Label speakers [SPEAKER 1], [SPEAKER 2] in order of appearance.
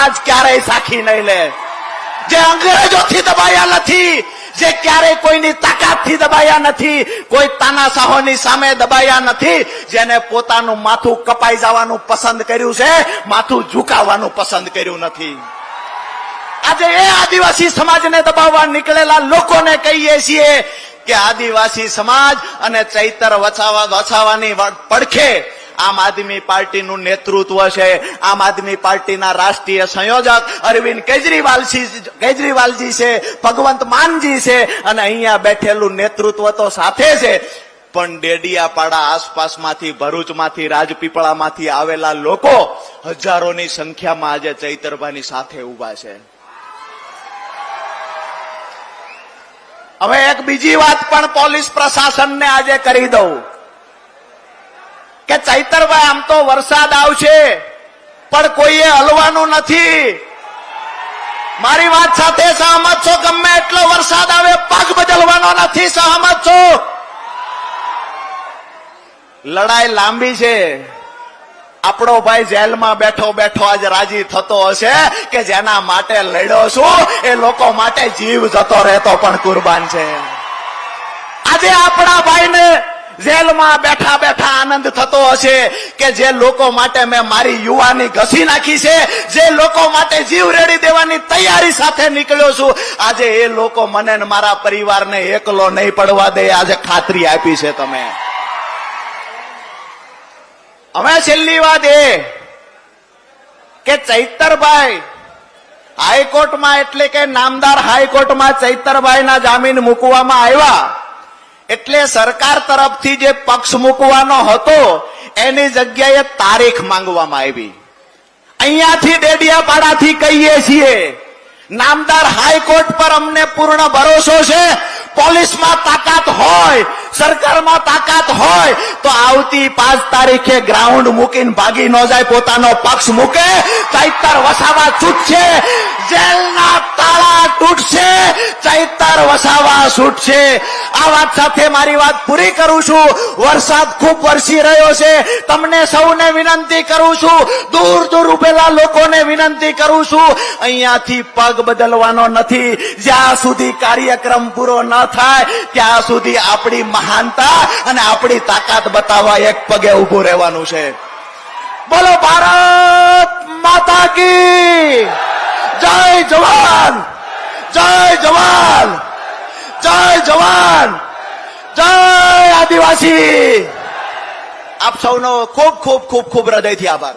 [SPEAKER 1] સમાજ ક્યારેય સાખી નહીં લે. જે અંગ્રેજોથી દબાયા નથી, જે ક્યારેય કોઈની તાકાતથી દબાયા નથી, કોઈ તાનાશાહોની સામે દબાયા નથી, જેને પોતાનું માથું કપાઈ જવાનું પસંદ કર્યું છે, માથું ઝુકાવવાનું પસંદ કર્યું નથી. આજે એ આદિવાસી સમાજને દબાવવા નીકળેલા લોકોને કહીએ છીએ કે આદિવાસી સમાજ અને ચૈતર વસાવા વસાવાની પડખે આમ આદમી પાર્ટીનું નેતૃત્વ છે. આમ આદમી પાર્ટીના રાષ્ટ્રીય સંયોજક અરવિંદ કેજરીવાલજી કેજરીવાલજી છે, ભગવંત માનજી છે અને અહીંયા બેઠેલું નેતૃત્વ તો સાથે છે. પણ ડેડિયાપાડા આસપાસમાંથી, ભરૂચમાંથી, રાજપીપળામાંથી આવેલા લોકો હજારોની સંખ્યામાં આજે ચૈતરભાની સાથે ઊભા છે. હવે એક બીજી વાત પણ પોલીસ પ્રશાસનને આજે કરી દઉં. કે ચૈતરભાઈ, આમ તો વરસાદ આવશે, પણ કોઈએ હલવાનું નથી. મારી વાત સાથે સહમત છો? ગમે એટલો વરસાદ આવે પગ બદલવાનો નથી. સહમત છો? લડાઈ લાંબી છે. આપણો ભાઈ જેલમાં બેઠો બેઠો આજ રાજી થતો હશે કે જેના માટે લડ્યો છું, એ લોકો માટે જીવ જતો રહેતો પણ કુરબાન છે. આજે આપણા ભાઈને જેલમાં બેઠા બેઠા થતો કે જે લોકો માટે મેં મારી યુવાની ઘસી નાખી છે, જે લોકો માટે જીવ રેડી દેવાની તૈયારી સાથે નીકળ્યો છું, આજે એ લોકો મને મારા પરિવારને એકલો નહીં પડવા દે, આજે ખાતરી આપી છે તમે. હવે છેલ્લી વાત એ કે ચૈતરભાઈ હાઈકોર્ટમાં, એટલે કે નામદાર હાઈકોર્ટમાં ચૈતરભાઈના જામીન મૂકવામાં આવ્યા. એટલે સરકાર તરફથી જે પક્ષ મૂકવાનો હતો, એની જગ્યાએ તારીખ માંગવામાં આવી. અહીંયાથી ડેડિયાપાડાથી કહીએ છીએ, નામદાર હાઈકોર્ટ પર અમને પૂર્ણ ભરોસો છે, પોલીસમાં તાકાત હોય, સરકારમાં તાકાત હોય, તો આવતી પાંચ તારીખે ગ્રાઉન્ડ મૂકીને ભાગી ન જાય, પોતાનો પક્ષ મૂકે ચૈતર વસાવા છૂટશે, જેલના તાળા તૂટશે. ચૈતર વસાવા છૂટશે. આ વાત સાથે મારી વાત પૂરી કરું છું. વરસાદ ખૂબ વરસી રહ્યો છે. તમને સૌને વિનંતી કરું છું. દૂર દૂર ઉભેલા લોકોને વિનંતી કરું છું. અહીંયાથી પગ બદલવાનો નથી. જ્યાં સુધી કાર્યક્રમ પૂરો ન થાય, ત્યાં સુધી આપણી મહાનતા અને આપણી તાકાત બતાવવા એક પગે ઊભું રહેવાનું છે. બોલો, ભારત માતા કી જય જવાન જય જવાન! જય જવાન! જય આદિવાસી! આપ સૌનો ખૂબ ખૂબ ખૂબ ખૂબ હૃદયથી આભાર.